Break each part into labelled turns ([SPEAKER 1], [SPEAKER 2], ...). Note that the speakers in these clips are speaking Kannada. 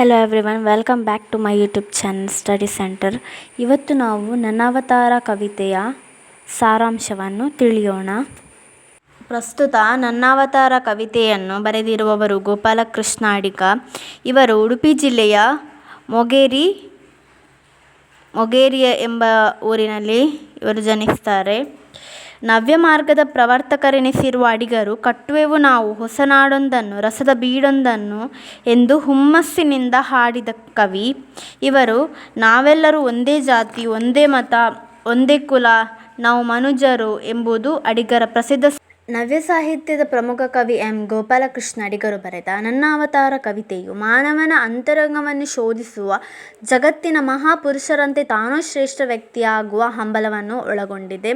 [SPEAKER 1] Hello everyone welcome back to my YouTube channel study centre ಇವತ್ತು ನಾವು ನನ್ನಾವತಾರ ಕವಿತೆಯ ಸಾರಾಂಶವನ್ನು ತಿಳಿಯೋಣ. ಪ್ರಸ್ತುತ ನನ್ನಾವತಾರ ಕವಿತೆಯನ್ನು ಬರೆದಿರುವವರು ಗೋಪಾಲಕೃಷ್ಣ ಅಡಿಗ ಇವರು ಉಡುಪಿ ಜಿಲ್ಲೆಯ ಮೊಗೇರಿ, ಮೊಗೇರಿಯ ಎಂಬ ಊರಿನಲ್ಲಿ ಇವರು ಜನಿಸ್ತಾರೆ. ನವ್ಯ ಮಾರ್ಗದ ಪ್ರವರ್ತಕರೆನಿಸಿರುವ ಅಡಿಗರು, ಕಟ್ಟುವೆವು ನಾವು, ಹೊಸನಾಡೊಂದನ್ನು, ರಸದ ಬೀಡೊಂದನ್ನು ಎಂದು ಹುಮ್ಮಸ್ಸಿನಿಂದ ಹಾಡಿದ ಕವಿ. ಇವರು, ನಾವೆಲ್ಲರೂ ಒಂದೇ ಜಾತಿ, ಒಂದೇ ಮತ, ಒಂದೇ ಕುಲ, ನಾವು ಮನುಜರು ಎಂಬುದು ಅಡಿಗರ ಪ್ರಸಿದ್ಧ ನವ್ಯ ಸಾಹಿತ್ಯದ ಪ್ರಮುಖ ಕವಿ ಎಂ. ಗೋಪಾಲಕೃಷ್ಣ ಅಡಿಗರು ಬರೆದ ನನ್ನ ಅವತಾರ ಕವಿತೆಯು ಮಾನವನ ಅಂತರಂಗವನ್ನು ಶೋಧಿಸುವ ಜಗತ್ತಿನ ಮಹಾಪುರುಷರಂತೆ ತಾನೂ ಶ್ರೇಷ್ಠ ವ್ಯಕ್ತಿಯಾಗುವ ಹಂಬಲವನ್ನು ಒಳಗೊಂಡಿದೆ.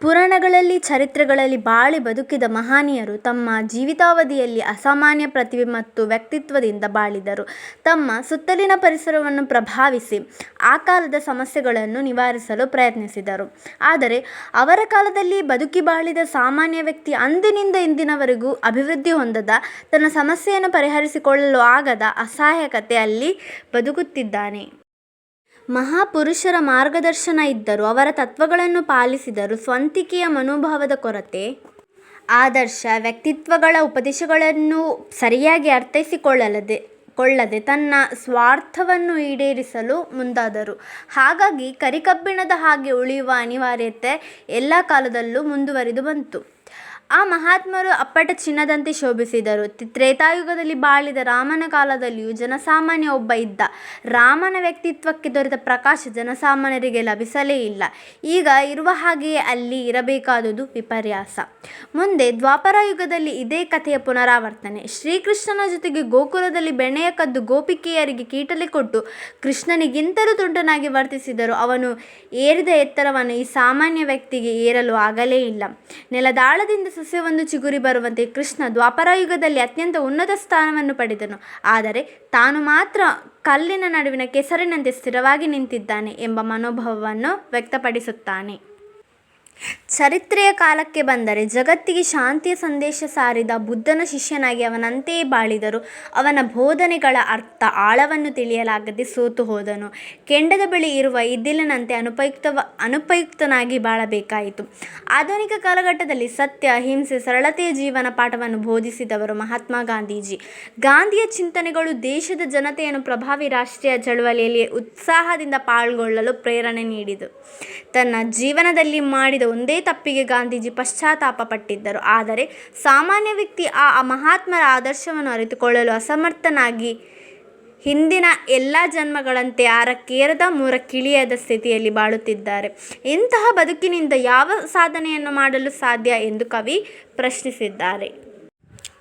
[SPEAKER 1] ಪುರಾಣಗಳಲ್ಲಿ, ಚರಿತ್ರೆಗಳಲ್ಲಿ ಬಾಳಿ ಬದುಕಿದ ಮಹಾನೀಯರು ತಮ್ಮ ಜೀವಿತಾವಧಿಯಲ್ಲಿ ಅಸಾಮಾನ್ಯ ಪ್ರತಿಭೆ ಮತ್ತು ವ್ಯಕ್ತಿತ್ವದಿಂದ ಬಾಳಿದರು. ತಮ್ಮ ಸುತ್ತಲಿನ ಪರಿಸರವನ್ನು ಪ್ರಭಾವಿಸಿ ಆ ಕಾಲದ ಸಮಸ್ಯೆಗಳನ್ನು ನಿವಾರಿಸಲು ಪ್ರಯತ್ನಿಸಿದರು. ಆದರೆ ಅವರ ಕಾಲದಲ್ಲಿ ಬದುಕಿ ಬಾಳಿದ ಸಾಮಾನ್ಯ ವ್ಯಕ್ತಿ ಅಂದಿನಿಂದ ಇಂದಿನವರೆಗೂ ಅಭಿವೃದ್ಧಿ ಹೊಂದದ, ತನ್ನ ಸಮಸ್ಯೆಯನ್ನು ಪರಿಹರಿಸಿಕೊಳ್ಳಲು ಆಗದ ಅಸಹಾಯಕತೆಯಲ್ಲಿ ಬದುಕುತ್ತಿದ್ದಾನೆ. ಮಹಾಪುರುಷರ ಮಾರ್ಗದರ್ಶನ ಇದ್ದರೂ, ಅವರ ತತ್ವಗಳನ್ನು ಪಾಲಿಸಿದರೂ ಸ್ವಂತಿಕೆಯ ಮನೋಭಾವದ ಕೊರತೆ, ಆದರ್ಶ, ವ್ಯಕ್ತಿತ್ವಗಳ ಉಪದೇಶಗಳನ್ನು ಸರಿಯಾಗಿ ಅರ್ಥೈಸಿಕೊಳ್ಳಲದೆ, ಕೊಳ್ಳದೆ ತನ್ನ ಸ್ವಾರ್ಥವನ್ನು ಈಡೇರಿಸಲು ಮುಂದಾದರು. ಹಾಗಾಗಿ ಕರಿಕಬ್ಬಿಣದ ಹಾಗೆ ಉಳಿಯುವ ಅನಿವಾರ್ಯತೆ ಎಲ್ಲ ಕಾಲದಲ್ಲೂ ಮುಂದುವರಿದು ಬಂತು. ಆ ಮಹಾತ್ಮರು ಅಪ್ಪಟ ಚಿನ್ನದಂತೆ ಶೋಭಿಸಿದರು. ತ್ರೇತಾಯುಗದಲ್ಲಿ ಬಾಳಿದ ರಾಮನ ಕಾಲದಲ್ಲಿಯೂ ಜನಸಾಮಾನ್ಯ ಒಬ್ಬ ಇದ್ದ. ರಾಮನ ವ್ಯಕ್ತಿತ್ವಕ್ಕೆ ದೊರೆತ ಪ್ರಕಾಶ ಜನಸಾಮಾನ್ಯರಿಗೆ ಲಭಿಸಲೇ ಇಲ್ಲ. ಈಗ ಇರುವ ಹಾಗೆಯೇ ಅಲ್ಲಿ ಇರಬೇಕಾದುದು ವಿಪರ್ಯಾಸ. ಮುಂದೆ ದ್ವಾಪರ ಯುಗದಲ್ಲಿ ಇದೇ ಕಥೆಯ ಪುನರಾವರ್ತನೆ. ಶ್ರೀಕೃಷ್ಣನ ಜೊತೆಗೆ ಗೋಕುಲದಲ್ಲಿ ಬೆಣ್ಣೆಯ ಕದ್ದು ಗೋಪಿಕೆಯರಿಗೆ ಕೀಟಲೆ ಕೊಟ್ಟು ಕೃಷ್ಣನಿಗಿಂತಲೂ ತುಂಟನಾಗಿ ವರ್ತಿಸಿದರು. ಅವನು ಏರಿದ ಎತ್ತರವನ್ನು ಈ ಸಾಮಾನ್ಯ ವ್ಯಕ್ತಿಗೆ ಏರಲು ಆಗಲೇ ಇಲ್ಲ. ನೆಲದಾಳದಿಂದ ಸಸ್ಯವೊಂದು ಚಿಗುರಿ ಬರುವಂತೆ ಕೃಷ್ಣ ದ್ವಾಪರಯುಗದಲ್ಲಿ ಅತ್ಯಂತ ಉನ್ನತ ಸ್ಥಾನವನ್ನು ಪಡೆದನು. ಆದರೆ ತಾನು ಮಾತ್ರ ಕಲ್ಲಿನ ನಡುವಿನ ಕೆಸರಿನಂತೆ ಸ್ಥಿರವಾಗಿ ನಿಂತಿದ್ದಾನೆ ಎಂಬ ಮನೋಭಾವವನ್ನು ವ್ಯಕ್ತಪಡಿಸುತ್ತಾನೆ. ಚರಿತ್ರೆಯ ಕಾಲಕ್ಕೆ ಬಂದರೆ ಜಗತ್ತಿಗೆ ಶಾಂತಿಯ ಸಂದೇಶ ಸಾರಿದ ಬುದ್ಧನ ಶಿಷ್ಯನಾಗಿ ಅವನಂತೆಯೇ ಬಾಳಿದರು. ಅವನ ಬೋಧನೆಗಳ ಅರ್ಥ ಆಳವನ್ನು ತಿಳಿಯಲಾಗದೆ ಸೋತು ಹೋದನು. ಕೆಂಡದ ಬಳಿ ಇರುವ ಇದ್ದಿಲಿನಂತೆ ಅನುಪಯುಕ್ತವ ಅನುಪಯುಕ್ತನಾಗಿ ಬಾಳಬೇಕಾಯಿತು. ಆಧುನಿಕ ಕಾಲಘಟ್ಟದಲ್ಲಿ ಸತ್ಯ ಅಹಿಂಸೆ ಸರಳತೆಯ ಜೀವನ ಪಾಠವನ್ನು ಬೋಧಿಸಿದವರು ಮಹಾತ್ಮ ಗಾಂಧೀಜಿ. ಗಾಂಧಿಯ ಚಿಂತನೆಗಳು ದೇಶದ ಜನತೆಯನ್ನು ಪ್ರಭಾವಿ ರಾಷ್ಟ್ರೀಯ ಚಳವಳಿಯಲ್ಲಿ ಉತ್ಸಾಹದಿಂದ ಪಾಲ್ಗೊಳ್ಳಲು ಪ್ರೇರಣೆ ನೀಡಿತು ತನ್ನ ಜೀವನದಲ್ಲಿ ಮಾಡಿದ ಒಂದೇ ತಪ್ಪಿಗೆ ಗಾಂಧೀಜಿ ಪಶ್ಚಾತ್ತಾಪ ಪಟ್ಟಿದ್ದರು. ಆದರೆ ಸಾಮಾನ್ಯ ವ್ಯಕ್ತಿ ಆ ಮಹಾತ್ಮರ ಆದರ್ಶವನ್ನು ಅರಿತುಕೊಳ್ಳಲು ಅಸಮರ್ಥನಾಗಿ ಹಿಂದಿನ ಎಲ್ಲ ಜನ್ಮಗಳಂತೆ ಆರಕ್ಕೇರದ ಮೂರಕ್ಕಿಳಿಯದ ಸ್ಥಿತಿಯಲ್ಲಿ ಬಾಳುತ್ತಿದ್ದಾರೆ. ಇಂತಹ ಬದುಕಿನಿಂದ ಯಾವ ಸಾಧನೆಯನ್ನು ಮಾಡಲು ಸಾಧ್ಯ ಎಂದು ಕವಿ ಪ್ರಶ್ನಿಸಿದ್ದಾರೆ.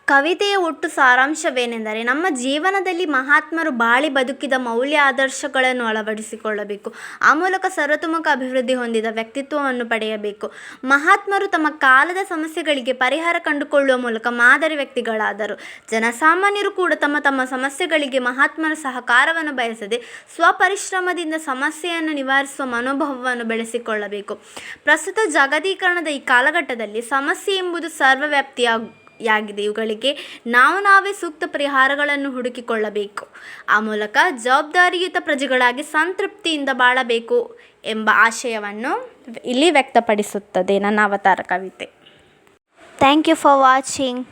[SPEAKER 1] ಕವಿತೆಯ ಒಟ್ಟು ಸಾರಾಂಶವೇನೆಂದರೆ ನಮ್ಮ ಜೀವನದಲ್ಲಿ ಮಹಾತ್ಮರು ಬಾಳಿ ಬದುಕಿದ ಮೌಲ್ಯ ಆದರ್ಶಗಳನ್ನು ಅಳವಡಿಸಿಕೊಳ್ಳಬೇಕು. ಆ ಮೂಲಕ ಸರ್ವತೋಮುಖ ಅಭಿವೃದ್ಧಿ ಹೊಂದಿದ ವ್ಯಕ್ತಿತ್ವವನ್ನು ಪಡೆಯಬೇಕು. ಮಹಾತ್ಮರು ತಮ್ಮ ಕಾಲದ ಸಮಸ್ಯೆಗಳಿಗೆ ಪರಿಹಾರ ಕಂಡುಕೊಳ್ಳುವ ಮೂಲಕ ಮಾದರಿ ವ್ಯಕ್ತಿಗಳಾದರು. ಜನಸಾಮಾನ್ಯರು ಕೂಡ ತಮ್ಮ ತಮ್ಮ ಸಮಸ್ಯೆಗಳಿಗೆ ಮಹಾತ್ಮರ ಸಹಕಾರವನ್ನು ಬಯಸದೆ ಸ್ವಪರಿಶ್ರಮದಿಂದ ಸಮಸ್ಯೆಯನ್ನು ನಿವಾರಿಸುವ ಮನೋಭಾವವನ್ನು ಬೆಳೆಸಿಕೊಳ್ಳಬೇಕು. ಪ್ರಸ್ತುತ ಜಾಗತೀಕರಣದ ಈ ಕಾಲಘಟ್ಟದಲ್ಲಿ ಸಮಸ್ಯೆ ಎಂಬುದು ಸರ್ವವ್ಯಾಪ್ತಿಯ ಯಾಗಿದೆ ಇವುಗಳಿಗೆ ನಾವು ನಾವೇ ಸೂಕ್ತ ಪರಿಹಾರಗಳನ್ನು ಹುಡುಕಿಕೊಳ್ಳಬೇಕು. ಆ ಮೂಲಕ ಜವಾಬ್ದಾರಿಯುತ ಪ್ರಜೆಗಳಾಗಿ ಸಂತೃಪ್ತಿಯಿಂದ ಬಾಳಬೇಕು ಎಂಬ ಆಶಯವನ್ನು ಇಲ್ಲಿ ವ್ಯಕ್ತಪಡಿಸುತ್ತದೆ ನನ್ನ ಅವತಾರ ಕವಿತೆ. Thank you for watching